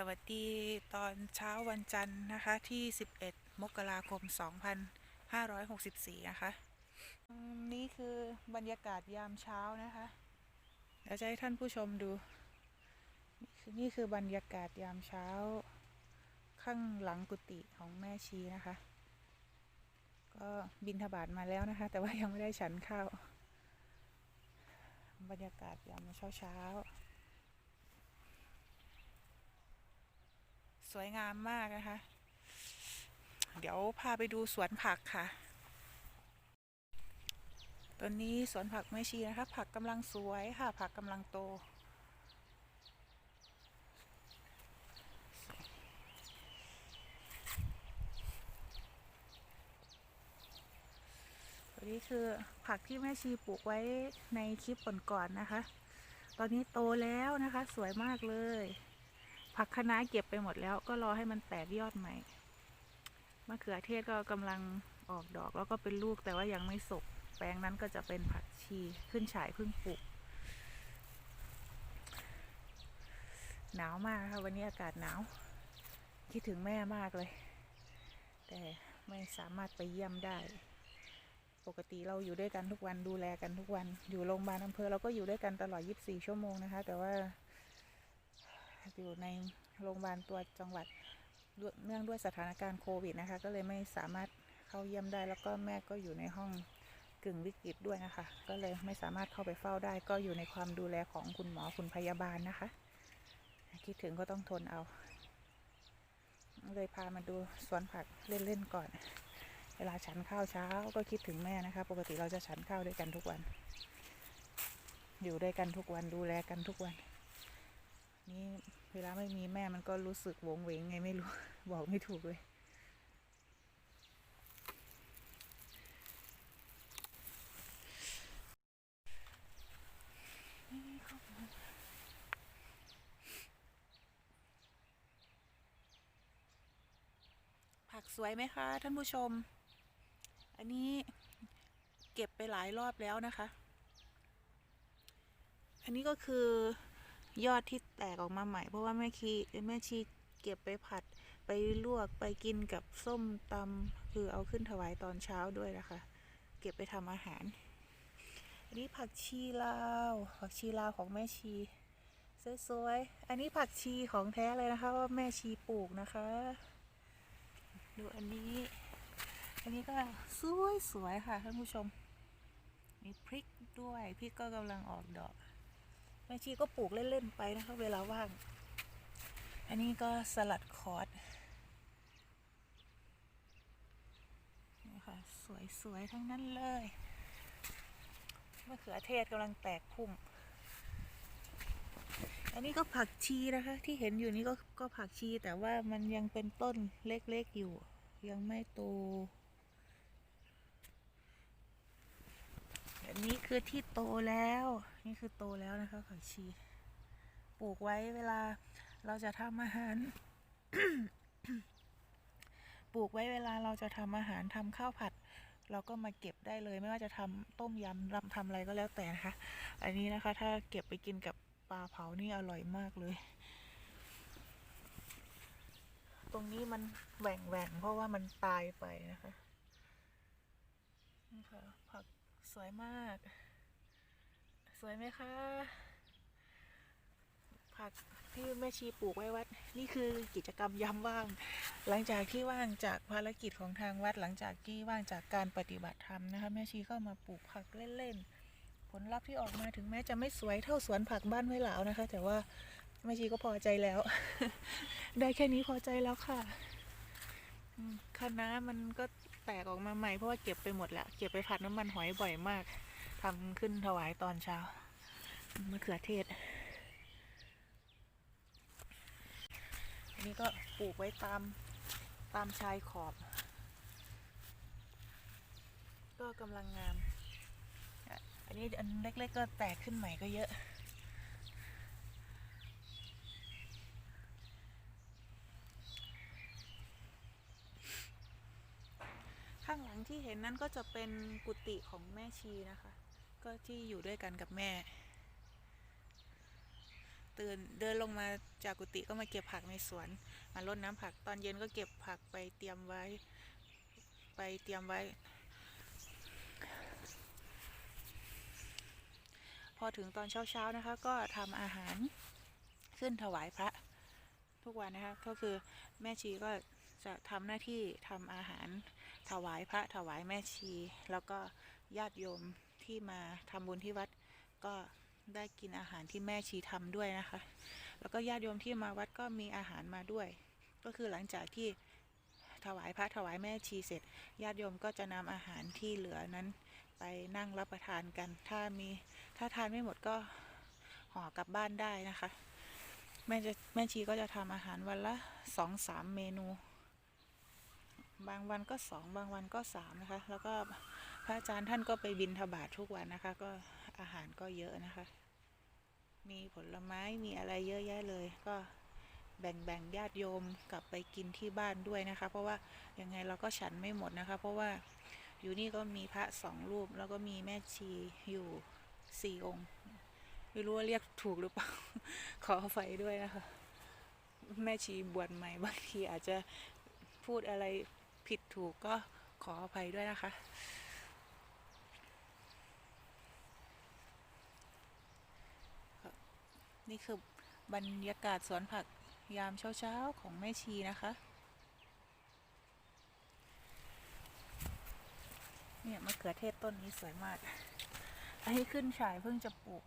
สวัสดีตอนเช้าวันจันทร์นะคะที่ 11 มกราคม 2564 นะคะนี่คือบรรยากาศยามเช้านะคะเดี๋ยวจะให้ท่านผู้ชมดูนี่คือนี่คือบรรยากาศยามเช้า ข้างหลังกุฏิของแม่ชีนะคะ ก็บินทบาทมาแล้วนะคะ แต่ว่ายังไม่ได้ฉันข้าวบรรยากาศยามเช้าเช้าๆ ส วยงามมากนะคะ เดี๋ยวพาไปดูสวนผักค่ะ ตอนนี้สวนผักไม่ชีนะคะ ผักกำลังสวยค่ะ ผักกำลังโตตัวนี้คือผักที่แม่ชีปลูกไว้ในคลิปก่อนๆนะคะ ตอนนี้โตแล้วนะคะ สวยมากเลย ผักคะน้าเก็บไปหมดแล้วก็รอให้มันแตกยอดใหม่มะเขือเทศก็กำลังออกดอกแล้วก็เป็นลูกแต่ว่ายังไม่สุกแปลงนั้นก็จะเป็นผักชีขึ้นฉายเพิ่งปลูกหนาวมากนะคะวันนี้อากาศหนาว คิดถึงแม่มากเลย แต่ไม่สามารถไปเยี่ยมได้ ปกติเราอยู่ด้วยกันทุกวันดูแลกันทุกวัน อยู่โรงพยาบาลอำเภอเราก็อยู่ด้วยกันตลอด 24 ชั่วโมงนะคะ แต่ว่า อยู่ในโรงพยาบาลตัวจังหวัดเนื่องด้วยสถานการณ์โควิดนะคะ ก็เลยไม่สามารถเข้าเยี่ยมได้ แล้วก็แม่ก็อยู่ในห้องกึ่งวิกฤตด้วยนะคะ ก็เลยไม่สามารถเข้าไปเฝ้าได้ ก็อยู่ในความดูแลของคุณหมอคุณพยาบาลนะคะ คิดถึงก็ต้องทนเอา เลยพามาดูสวนผักเล่นๆก่อน เวลาฉันข้าวเช้าก็คิดถึงแม่นะคะ ปกติเราจะฉันข้าวด้วยกันทุกวัน อยู่ด้วยกันทุกวันดูแลกันทุกวัน เวลาไม่มีแม่มันก็รู้สึกโหวงเวงไงไม่รู้ บอกไม่ถูกเลย ผักสวยไหมคะ ท่านผู้ชม อันนี้เก็บไปหลายรอบแล้วนะคะ อันนี้ก็คือ ยอดที่แตกออกมาใหม่ เพราะว่าแม่คีแม่ชีเก็บไปผัดไปลวกไปกินกับส้มตำคือเอาขึ้นถวายตอนเช้าด้วยนะคะ เก็บไปทำอาหารอันนี้ผักชีลาวผักชีลาวของแม่ชีสวยๆอันนี้ผักชีของแท้เลยนะคะ ว่าแม่ชีปลูกนะคะ ดูอันนี้ อันนี้ก็สวยๆค่ะท่านผู้ชม มีพริกด้วยพริกก็กำลังออกดอก แม่ชีก็ปลูกเล่น ๆ ไปนะคะ เวลาว่าง อันนี้ก็สลัดคอร์สนี่ค่ะ สวย ๆ ทั้งนั้นเลยมะเขือเทศกำลังแตกพุ่ม อันนี้ก็ผักชีนะคะ ที่เห็นอยู่นี่ก็ก็ผักชีแต่ว่ามันยังเป็นต้นเล็ก ๆ อยู่ ยังไม่โต อันนี้คือที่โตแล้ว นี่คือโตแล้วนะคะผักชี ปลูกไว้เวลาเราจะทำอาหาร ปลูกไว้เวลาเราจะทำอาหารทำข้าวผัด เราก็มาเก็บได้เลย ไม่ว่าจะทำต้มยำรำทำอะไรก็แล้วแต่นะคะ อันนี้นะคะ ถ้าเก็บไปกินกับปลาเผานี่อร่อยมากเลย ตรงนี้มันแหว่งแหว่งเพราะว่ามันตายไปนะคะนี่ค่ะ สวยมาก สวยไหมคะ ผักที่แม่ชีปลูกไว้วัด นี่คือกิจกรรมยามว่าง หลังจากที่ว่างจากภารกิจของทางวัด หลังจากที่ว่างจากการปฏิบัติธรรมนะคะแม่ชีก็มาปลูกผักเล่นๆ ผลลัพธ์ที่ออกมาถึงแม้จะไม่สวยเท่าสวนผักบ้านห้วยหลาวนะคะ แต่ว่าแม่ชีก็พอใจแล้ว ได้แค่นี้พอใจแล้วค่ะอืมคะน้ามันก็ แตกออกมาใหม่เพราะว่าเก็บไปหมดแล้ว เก็บไปผัดน้ำมันหอยบ่อยมากทำขึ้นถวายตอนเช้ามะเขือเทศ อันนี้ก็ปลูกไว้ตามตามชายขอบ ก็กำลังงาม อันนี้อันเล็กๆก็แตกขึ้นใหม่ก็เยอะางหลังที่เห็นนั่นก็จะเป็นกุฏิของแม่ชีนะคะ ก็ที่อยู่ด้วยกันกับแม่ ตื่นเดินลงมาจากกุฏิก็มาเก็บผักในสวน มารดน้ำผักตอนเย็นก็เก็บผักไปเตรียมไว้ ไปเตรียมไว้ พอถึงตอนเช้าๆนะคะ ก็ทำอาหารขึ้นถวายพระทุกวันนะคะ ก็คือแม่ชีก็จะทำหน้าที่ทำอาหาร ถวายพระถวายแม่ชี แล้วก็ญาติโยมที่มาทำบุญที่วัด ก็ได้กินอาหารที่แม่ชีทำด้วยนะคะ แล้วก็ญาติโยมที่มาวัดก็มีอาหารมาด้วย ก็คือหลังจากที่ถวายพระถวายแม่ชีเสร็จ ญาติโยมก็จะนำอาหารที่เหลือนั้น ไปนั่งรับประทานกัน ถ้ามีถ้าทานไม่หมดก็ห่อกลับบ้านได้นะคะ แม่จะแม่ชีก็จะทำอาหารวันละสองสามเมนู บางวันก็สองบางวันก็สามนะคะ แล้วก็พระอาจารย์ท่านก็ไปบินทบาททุกวันนะคะ ก็อาหารก็เยอะนะคะ มีผลไม้มีอะไรเยอะแยะเลย ก็แบ่งแบ่งญาติโยมกลับไปกินที่บ้านด้วยนะคะ เพราะว่ายังไงเราก็ฉันไม่หมดนะคะ เพราะว่าอยู่นี่ก็มีพระสองรูป แล้วก็มีแม่ชีอยู่สี่องค์ไม่รู้ว่าเรียกถูกหรือเปล่า ขออภัยด้วยนะคะ แม่ชีบวชใหม่บางทีอาจจะพูดอะไร ผิดถูกก็ขออภัยด้วยนะคะ นี่คือบรรยากาศสวนผักยามเช้าๆของแม่ชีนะคะ เนี่ยมะเขือเทศต้นนี้สวยมาก อันนี้ขึ้นฉายเพิ่งจะปลูก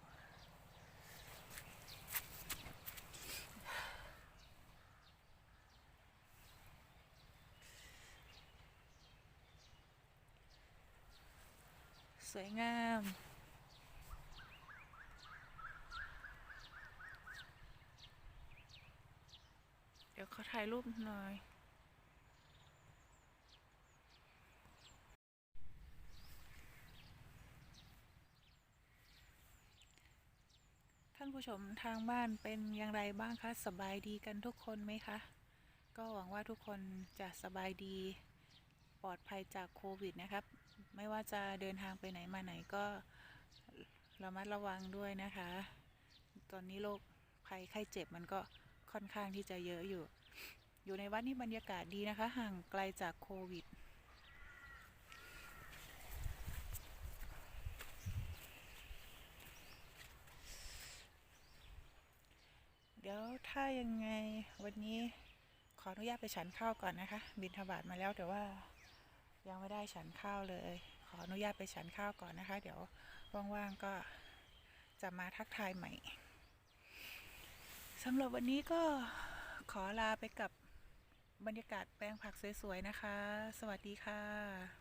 สวยงามเดี๋ยวเขาถ่ายรูปหน่อย ท่านผู้ชมทางบ้านเป็นอย่างไรบ้างคะ สบายดีกันทุกคนไหมคะ ก็หวังว่าทุกคนจะสบายดีปลอดภัยจากโควิดนะครับ ไม่ว่าจะเดินทางไปไหนมาไหนก็ระมัดระวังด้วยนะคะ ตอนนี้โรคภัยไข้เจ็บมันก็ค่อนข้างที่จะเยอะอยู่ อยู่ในวัดนี่บรรยากาศดีนะคะ ห่างไกลจากโควิดเดี๋ยวถ้ายังไงวันนี้ขออนุญาตไปฉันข้าวก่อนนะคะ บินทบาทมาแล้วแต่ว่า ยังไม่ได้ฉันข้าวเลย ขออนุญาตไปฉันข้าวก่อนนะคะ เดี๋ยวว่างๆก็จะมาทักทายใหม่สำหรับวันนี้ก็ขอลาไปกับบรรยากาศแปลงผักสวยๆนะคะ สวัสดีค่ะ